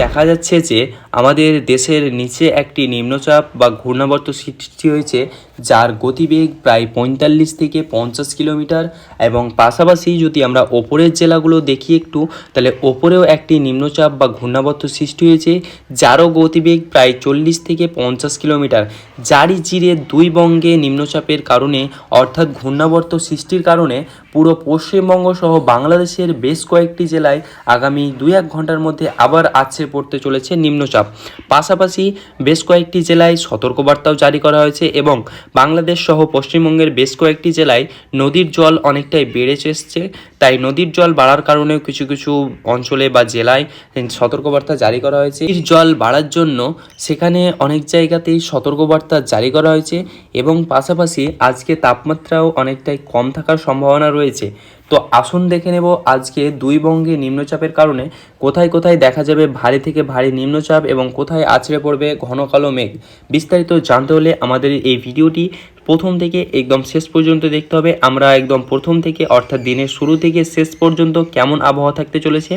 দেখা যাচ্ছে যে আমাদের দেশের নিচে একটি নিম্নচাপ বা ঘূর্ণাবর্ত সৃষ্টি হয়েছে, যার গতিবেগ প্রায় পঁয়তাল্লিশ থেকে পঞ্চাশ কিলোমিটার। এবং পাশাপাশি যদি আমরা ওপরের জেলাগুলো দেখি একটু, তাহলে ওপরেও একটি নিম্নচাপ বা ঘূর্ণাবর্ত সৃষ্টি হয়েছে, যারও গতিবেগ প্রায় চল্লিশ থেকে পঞ্চাশ কিলোমিটার। যারই জিরে দুই বঙ্গে নিম্নচাপের কারণে, অর্থাৎ ঘূর্ণাবর্ত সৃষ্টির কারণে, পুরো পশ্চিমবঙ্গ সহ বাংলাদেশের বেশ কয়েকটি জেলায় আগামী দুই এক ঘণ্টার মধ্যে আবার আছড়ে পড়তে চলেছে নিম্নচাপ। পাশাপাশি বেশ কয়েকটি জেলায় সতর্কবার্তাও জারি করা হয়েছে এবং বাংলাদেশ সহ পশ্চিমবঙ্গের বেশ কয়েকটি জেলায় নদীর জল অনেকটাই বেড়ে এসছে। তাই নদীর জল বাড়ার কারণেও কিছু কিছু অঞ্চলে বা জেলায় সতর্কবার্তা জারি করা হয়েছে। নদীর জল বাড়ার জন্য সেখানে অনেক জায়গাতেই সতর্কবার্তা জারি করা হয়েছে এবং পাশাপাশি আজকে তাপমাত্রাও অনেকটাই কম থাকার সম্ভাবনা রয়েছে। তো আসুন দেখে নেব আজকে দুই বঙ্গে নিম্নচাপের কারণে কোথায় কোথায় দেখা যাবে ভারী থেকে ভারী নিম্নচাপ এবং কোথায় আছড়ে পড়বে ঘন কালো মেঘ। বিস্তারিত জানতে হলে আমাদের এই ভিডিওটি প্রথম থেকে একদম শেষ পর্যন্ত দেখতে হবে। আমরা একদম প্রথম থেকে, অর্থাৎ দিনের শুরু থেকে শেষ পর্যন্ত কেমন আবহাওয়া থাকতে চলেছে,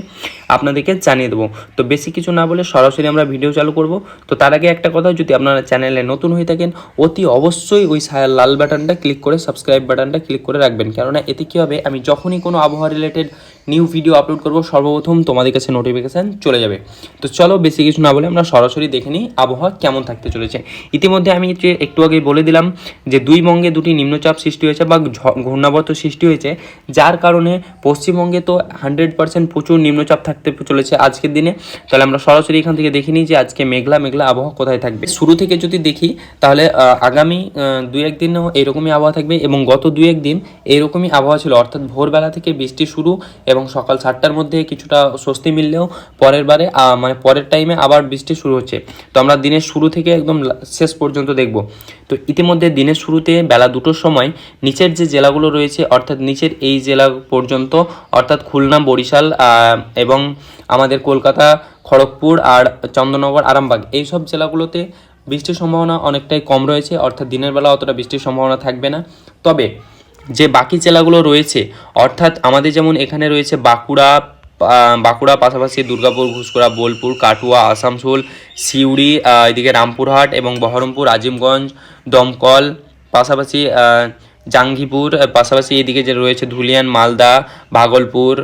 আপনাদেরকে জানিয়ে দেবো। তো বেশি কিছু না বলে সরাসরি আমরা ভিডিও চালু করব। তো তার আগে একটা কথা, যদি আপনারা চ্যানেলে নতুন হয়ে থাকেন, অতি অবশ্যই ওই লাল বাটনটা ক্লিক করে সাবস্ক্রাইব বাটনটা ক্লিক করে রাখবেন। কেননা এতে কী হবে, আমি যখনই কোনো আবহাওয়া রিলেটেড নিউ ভিডিও আপলোড করব, সর্বপ্রথম তোমাদের কাছে নোটিফিকেশান চলে যাবে। তো চলো বেশি কিছু না বলে আমরা সরাসরি দেখে নিই আবহাওয়া কেমন থাকতে চলেছে। ইতিমধ্যে আমি একটু আগে বলে দিলাম যে দুই বঙ্গে দুটি নিম্নচাপ সৃষ্টি হয়েছে বা ঘূর্ণাবর্ত সৃষ্টি হয়েছে, যার কারণে পশ্চিমবঙ্গে তো হান্ড্রেড পার্সেন্ট প্রচুর নিম্নচাপ থাকতে চলেছে আজকের দিনে। তাহলে আমরা সরাসরি এখান থেকে দেখে নিই যে আজকে মেঘলা মেঘলা আবহাওয়া কোথায় থাকবে। শুরু থেকে যদি দেখি, তাহলে আগামী দুই একদিনও এরকমই আবহাওয়া থাকবে এবং গত দুই একদিন এরকমই আবহাওয়া ছিল। অর্থাৎ ভোরবেলা থেকে বৃষ্টি শুরু এবং সকাল সাতটার মধ্যে কিছুটা স্বস্তি মিললেও পরের বারে মানে পরের টাইমে আবার বৃষ্টি শুরু হচ্ছে। তো আমরা দিনের শুরু থেকে একদম শেষ পর্যন্ত দেখব। তো ইতিমধ্যে দিনের শুরুতে বেলা দুটোর সময় নিচের যে জেলাগুলো রয়েছে, অর্থাৎ নিচের এই জেলা পর্যন্ত, অর্থাৎ খুলনা, বরিশাল এবং আমাদের কলকাতা, খড়গপুর আর চন্দ্রনগর, আরামবাগ, এই সব জেলাগুলোতে বৃষ্টির সম্ভাবনা অনেকটাই কম রয়েছে। অর্থাৎ দিনের বেলা অতটা বৃষ্টির সম্ভাবনা থাকবে না। তবে যে বাকি জেলাগুলো রয়েছে, অর্থাৎ আমাদের যেমন এখানে রয়েছে বাঁকুড়া বাঁকুড়া পাশাপাশি দুর্গাপুর ঘুষকরা বোলপুর, কাটুয়া, আসানসোল, সিউড়ি এদিকে রামপুরহাট এবং বহরমপুর, আজিমগঞ্জ, দমকল, পাশাপাশি জাঙ্গিপুর পাশাপাশি এদিকে যে রয়েছে ধুলিয়ান, মালদা, ভাগলপুর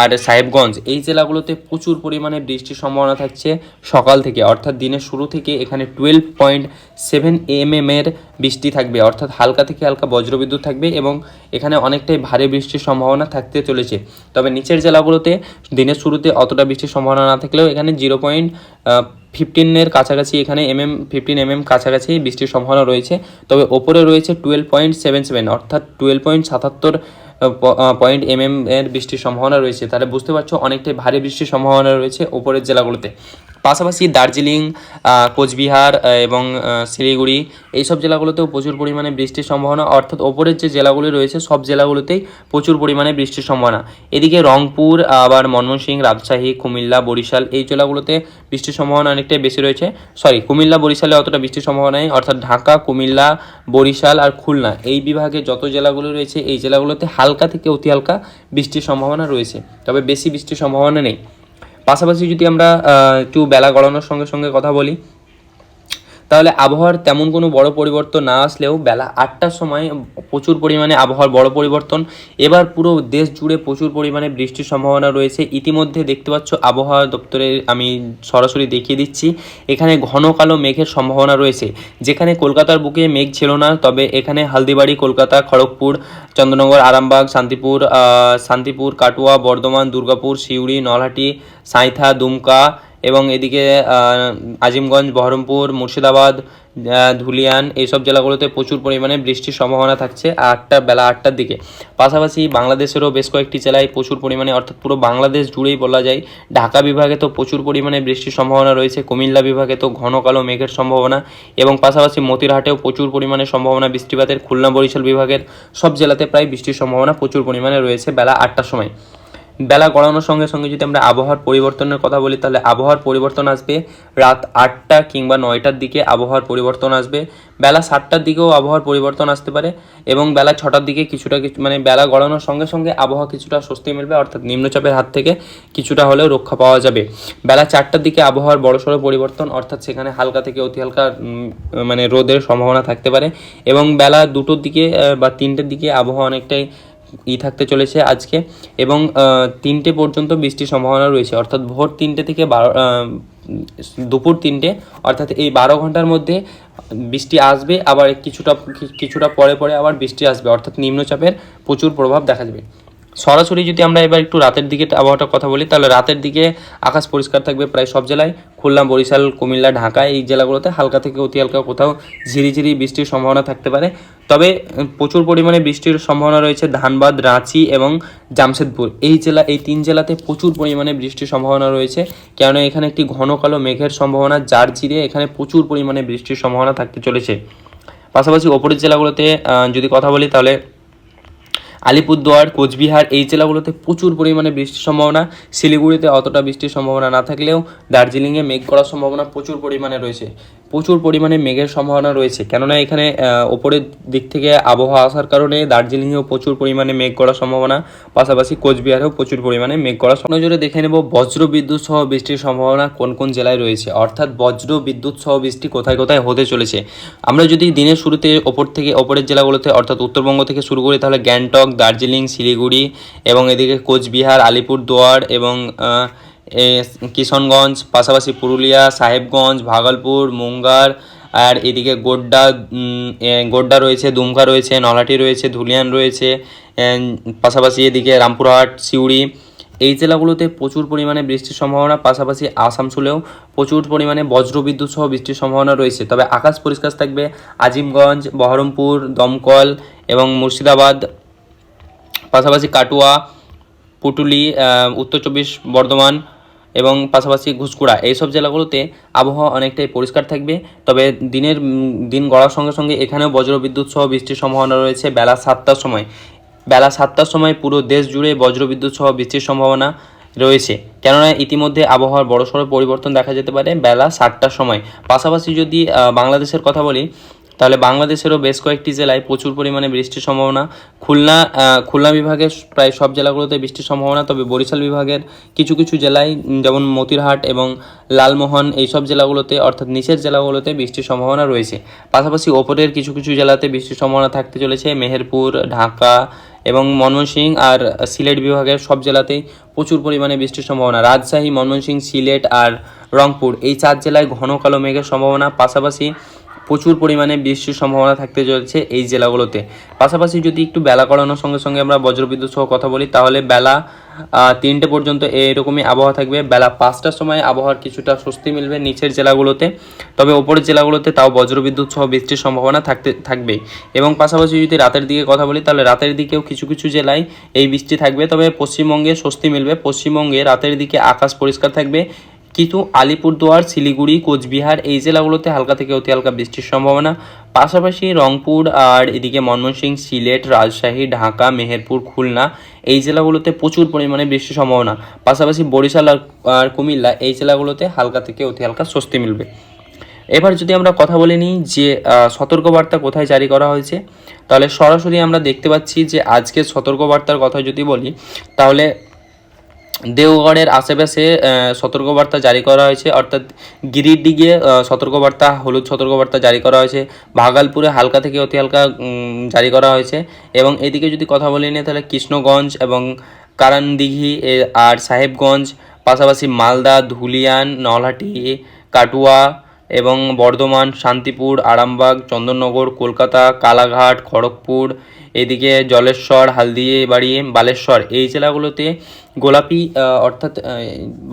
আর সাহেবগঞ্জ, এই জেলাগুলোতে প্রচুর পরিমাণে বৃষ্টির সম্ভাবনা থাকছে সকাল থেকে, অর্থাৎ দিনের শুরু থেকে এখানে টুয়েলভ পয়েন্ট সেভেন এম এর বৃষ্টি থাকবে, অর্থাৎ হালকা থেকে হালকা বজ্রবিদ্যুৎ থাকবে এবং এখানে অনেকটাই ভারী বৃষ্টির সম্ভাবনা থাকতে চলেছে। তবে নিচের জেলাগুলোতে দিনের শুরুতে অতটা বৃষ্টির সম্ভাবনা না থাকলেও এখানে জিরো পয়েন্ট ফিফটিনের কাছাকাছি এখানে এমএম ফিফটিন এমএম কাছাকাছি বৃষ্টির সম্ভাবনা রয়েছে। তবে ওপরে রয়েছে টুয়েলভ পয়েন্ট সেভেন সেভেন অর্থাৎ টুয়েলভ পয়েন্ট সাতাত্তর পয়েন্ট এম এর বৃষ্টির সম্ভাবনা রয়েছে। তাহলে বুঝতে পারছ, অনেকটাই ভারী বৃষ্টির সম্ভাবনা রয়েছে ওপরের জেলাগুলোতে। পাশাপাশি দার্জিলিং কোচবিহার এবং শিলিগুড়ি এইসব জেলাগুলোতেও প্রচুর পরিমাণে বৃষ্টির সম্ভাবনা। অর্থাৎ ওপরের যে জেলাগুলি রয়েছে সব জেলাগুলোতেই প্রচুর পরিমাণে বৃষ্টির সম্ভাবনা। এদিকে রংপুর, আবার ময়মনসিংহ, রাজশাহী, কুমিল্লা, বরিশাল এই জেলাগুলোতে বৃষ্টির সম্ভাবনা অনেকটাই বেশি রয়েছে। সরি, কুমিল্লা, বরিশালে অতটা বৃষ্টির সম্ভাবনা নেই। অর্থাৎ ঢাকা, কুমিল্লা, বরিশাল আর খুলনা এই বিভাগে যত জেলাগুলো রয়েছে এই জেলাগুলোতে হালকা থেকে অতি হালকা বৃষ্টির সম্ভাবনা রয়েছে। তবে বেশি বৃষ্টির সম্ভাবনা নেই। পাশাপাশি যদি আমরা একটু বেলা গড়ানোর সঙ্গে সঙ্গে কথা বলি তাহলে আবহাওয়ার তেমন কোনো বড় পরিবর্তন না আসলেও বেলা আটটার সময় প্রচুর পরিমাণে আবহাওয়ার বড় পরিবর্তন। এবার পুরো দেশ জুড়ে প্রচুর পরিমাণে বৃষ্টির সম্ভাবনা রয়েছে। ইতিমধ্যে দেখতে পাচ্ছ, আবহাওয়া দপ্তরে আমি সরাসরি দেখিয়ে দিচ্ছি। এখানে ঘন কালো মেঘের সম্ভাবনা রয়েছে। যেখানে কলকাতার বুকে মেঘ ছিল না, তবে এখানে হালদিবাড়ি, কলকাতা, খড়গপুর, চন্দ্রনগর, আরামবাগ, শান্তিপুর শান্তিপুর, কাটুয়া, বর্ধমান, দুর্গাপুর, সিউড়ি, নলহাটি, সাঁইথা, দুমকা এবং এদিকে আজিমগঞ্জ, বহরমপুর, মুর্শিদাবাদ ধুলিয়ান এইসব জেলাগুলোতে প্রচুর পরিমাণে বৃষ্টির সম্ভাবনা থাকছে আটটা বেলা আটটার দিকে। পাশাপাশি বাংলাদেশেরও বেশ কয়েকটি জেলায় প্রচুর পরিমাণে, অর্থাৎ পুরো বাংলাদেশ জুড়েই বলা যায়, ঢাকা বিভাগে তো প্রচুর পরিমাণে বৃষ্টির সম্ভাবনা রয়েছে, কুমিল্লা বিভাগে তো ঘন কালো মেঘের সম্ভাবনা এবং পাশাপাশি মতিরহাটেও প্রচুর পরিমাণে সম্ভাবনা বৃষ্টিপাতের, খুলনা বরিশাল বিভাগের সব জেলাতে প্রায় বৃষ্টির সম্ভাবনা প্রচুর পরিমাণে রয়েছে বেলা আটটার সময়। বেলা গড়ানোর সঙ্গে সঙ্গে যদি আমরা আবহাওয়ার পরিবর্তনের কথা বলি, তাহলে আবহাওয়ার পরিবর্তন আসবে রাত আটটা কিংবা নয়টার দিকে আবহাওয়ার পরিবর্তন আসবে। বেলা সাতটার দিকেও আবহাওয়ার পরিবর্তন আসতে পারে এবং বেলা ছটার দিকে কিছুটা কিছু মানে বেলা গড়ানোর সঙ্গে সঙ্গে আবহাওয়া কিছুটা স্বস্তি মিলবে, অর্থাৎ নিম্নচাপের হাত থেকে কিছুটা হলেও রক্ষা পাওয়া যাবে। বেলা চারটার দিকে আবহাওয়ার বড়সড় পরিবর্তন, অর্থাৎ সেখানে হালকা থেকে অতি হালকা মানে রোদের সম্ভাবনা থাকতে পারে এবং বেলা দুটোর দিকে বা তিনটের দিকে আবহাওয়া অনেকটাই ই থাকতে চলেছে আজকে এবং তিনটে পর্যন্ত বৃষ্টির সম্ভাবনা রয়েছে। অর্থাৎ ভোর তিনটে থেকে বারো দুপুর তিনটে, অর্থাৎ এই বারো ঘণ্টার মধ্যে বৃষ্টি আসবে, আবার কিছুটা কিছুটা পরে পরে আবার বৃষ্টি আসবে। অর্থাৎ নিম্নচাপের প্রচুর প্রভাব দেখা যাবে সরাসরি যদি আমরা এবার একটু রাতের দিকে আবহাওয়াটা কথা বলি, তাহলে রাতের দিকে আকাশ পরিষ্কার থাকবে প্রায় সব জেলায়। খুলনা, বরিশাল, কুমিল্লা, ঢাকা এই জেলাগুলোতে হালকা থেকে অতি হালকা কোথাও ঝিরিঝিরি বৃষ্টির সম্ভাবনা থাকতে পারে। তবে প্রচুর পরিমাণে বৃষ্টির সম্ভাবনা রয়েছে ধানবাদ, রাঁচি এবং জামশেদপুর। এই জেলা, এই তিন জেলাতে প্রচুর পরিমাণে বৃষ্টির সম্ভাবনা রয়েছে। কেননা এখানে একটি ঘন কালো মেঘের সম্ভাবনা, যার জিরে এখানে প্রচুর পরিমাণে বৃষ্টির সম্ভাবনা থাকতে চলেছে। পাশাপাশি ওপরের জেলাগুলোতে যদি কথা বলি তাহলে আলিপুরদুয়ার, কোচবিহার এই জেলাগুলোতে প্রচুর পরিমাণে বৃষ্টির সম্ভাবনা। শিলিগুড়িতে অতটা বৃষ্টির সম্ভাবনা না থাকলেও দার্জিলিংয়ে মেঘ করার সম্ভাবনা প্রচুর পরিমাণে রয়েছে। প্রচুর পরিমাণে মেঘের সম্ভাবনা রয়েছে। কেননা এখানে ওপরের দিক থেকে আবহাওয়া আসার কারণে দার্জিলিংয়েও প্রচুর পরিমাণে মেঘ করার সম্ভাবনা। পাশাপাশি কোচবিহারেও প্রচুর পরিমাণে মেঘ করার নজরে দেখে নেব বজ্র বিদ্যুৎ সহ বৃষ্টির সম্ভাবনা কোন কোন জেলায় রয়েছে। অর্থাৎ বজ্র বিদ্যুৎ সহ বৃষ্টি কোথায় কোথায় হতে চলেছে? আমরা যদি দিনের শুরুতে ওপর থেকে, ওপরের জেলাগুলোতে, অর্থাৎ উত্তরবঙ্গ থেকে শুরু করি, তাহলে গ্যাংটক দার্জিলিং, শিলিগুড়ি এবং এদিকে কোচবিহার, আলিপুরদুয়ার এবং কিশনগঞ্জ, পাশাপাশি পুরুলিয়া, সাহেবগঞ্জ, ভাগলপুর, মুঙ্গার আর এদিকে গোড্ডা গোড্ডা রয়েছে, দুমকা রয়েছে নলাটি রয়েছে, ধুলিয়ান রয়েছে পাশাপাশি এদিকে রামপুরহাট, সিউড়ি। এই জেলাগুলোতে প্রচুর পরিমাণে বৃষ্টির সম্ভাবনা, পাশাপাশি আসানসোলেও প্রচুর পরিমাণে বজ্রবিদ্যুৎ সহ বৃষ্টির সম্ভাবনা রয়েছে। তবে আকাশ পরিষ্কার থাকবে আজিমগঞ্জ, বহরমপুর, দমকল এবং মুর্শিদাবাদ। পাশাপাশি কাটুয়া, পুটুলি উত্তর চব্বিশ বর্ধমান এবং পাশাপাশি ঘুসকুড়া এইসব জেলাগুলোতে আবহাওয়া অনেকটাই পরিষ্কার থাকবে। তবে দিনের দিন গড়ার সঙ্গে সঙ্গে এখানেও বজ্রবিদ্যুৎ সহ বৃষ্টির সম্ভাবনা রয়েছে বেলা সাতটার সময়। বেলা সাতটার সময় পুরো দেশ জুড়ে বজ্রবিদ্যুৎ সহ বৃষ্টির সম্ভাবনা রয়েছে। কেননা ইতিমধ্যে আবহাওয়ার বড়সড় পরিবর্তন দেখা যেতে পারে বেলা সাতটার সময়। পাশাপাশি যদি বাংলাদেশের কথা বলি তাহলে বাংলাদেশেরও বেশ কয়েকটি জেলায় প্রচুর পরিমাণে বৃষ্টির সম্ভাবনা। খুলনা খুলনা বিভাগের প্রায় সব জেলাগুলোতে বৃষ্টির সম্ভাবনা, তবে বরিশাল বিভাগের কিছু কিছু জেলায়, যেমন মতিরহাট এবং লালমোহন এইসব জেলাগুলোতে, অর্থাৎ নিচের জেলাগুলোতে বৃষ্টির সম্ভাবনা রয়েছে। পাশাপাশি ওপরের কিছু কিছু জেলাতে বৃষ্টির সম্ভাবনা থাকতে চলেছে। মেহেরপুর, ঢাকা এবং ময়মনসিংহ আর সিলেট বিভাগের সব জেলাতেই প্রচুর পরিমাণে বৃষ্টির সম্ভাবনা। রাজশাহী, ময়মনসিংহ, সিলেট আর রংপুর, এই চার জেলায় ঘন কালো মেঘের সম্ভাবনা। পাশাপাশি প্রচুর পরিমাণে বৃষ্টির সম্ভাবনা থাকতে চলেছে এই জেলাগুলোতে। পাশাপাশি যদি একটু বেলা করানোর সঙ্গে সঙ্গে আমরা বজ্রবিদ্যুৎ সহ কথা বলি, তাহলে বেলা তিনটে পর্যন্ত এরকমই আবহাওয়া থাকবে। বেলা পাঁচটার সময় আবহাওয়ার কিছুটা স্বস্তি মিলবে নিচের জেলাগুলোতে। তবে ওপরের জেলাগুলোতে তাও বজ্রবিদ্যুৎ সহ বৃষ্টির সম্ভাবনা থাকতে, থাকবে। এবং পাশাপাশি যদি রাতের দিকে কথা বলি, তাহলে রাতের দিকেও কিছু কিছু জেলায় এই বৃষ্টি থাকবে। তবে পশ্চিমবঙ্গে স্বস্তি মিলবে। পশ্চিমবঙ্গে রাতের দিকে আকাশ পরিষ্কার থাকবে। কিন্তু আলিপুরদুয়ার, শিলিগুড়ি, কোচবিহার এই জেলাগুলোতে হালকা থেকে অতি হালকা বৃষ্টির সম্ভাবনা। পাশাপাশি রংপুর আর এদিকে ময়মনসিংহ, সিলেট, রাজশাহী, ঢাকা, মেহেরপুর, খুলনা এই জেলাগুলোতে প্রচুর পরিমাণে বৃষ্টির সম্ভাবনা। পাশাপাশি বরিশাল আর- কুমিল্লা এই জেলাগুলোতে হালকা থেকে অতি হালকা স্বস্তি মিলবে। এবার যদি আমরা কথা বলে নিই যে সতর্কবার্তা কোথায় জারি করা হয়েছে, তাহলে সরাসরি আমরা দেখতে পাচ্ছি যে আজকে সতর্কবার্তার কথা যদি বলি, তাহলে দেওগড়ের আশেপাশে সতর্কবার্তা জারি করা হয়েছে। অর্থাৎ গিরিডিগে সতর্কবার্তা, হলুদ সতর্কবার্তা জারি করা হয়েছে। ভাগালপুরে হালকা থেকে অতি হালকা জারি করা হয়েছে। এবং এদিকে যদি কথা বলি নিয়ে, তাহলে কৃষ্ণগঞ্জ এবং কারানদিঘি আর সাহেবগঞ্জ, পাশাপাশি মালদা, ধুলিয়ান, নলহাটি, কাটুয়া এবং বর্ধমান, শান্তিপুর, আরামবাগ, চন্দননগর, কলকাতা, কালাঘাট, খড়গপুর এদিকে জলেশ্বর, হালদিবাড়ি, বালেশ্বর এই জেলাগুলোতে গোলাপি অর্থাৎ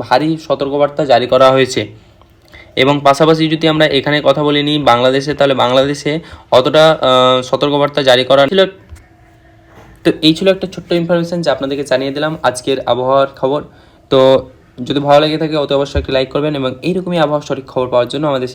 ভারী সতর্কবার্তা জারি করা হয়েছে। এবং পাশাপাশি যদি আমরা এখানে কথা বলে নিই, বাংলাদেশে, তাহলে বাংলাদেশে অতটা সতর্কবার্তা জারি করা ছিল। তো এই ছিল একটা ছোট্ট ইনফরমেশন যা আপনাদেরকে জানিয়ে দিলাম আজকের আবহাওয়ার খবর। তো যদি ভালো লেগে থাকে, অত অবশ্যই একটি লাইক করবেন এবং এইরকমই আবহাওয়ার সঠিক খবর পাওয়ার জন্য আমাদের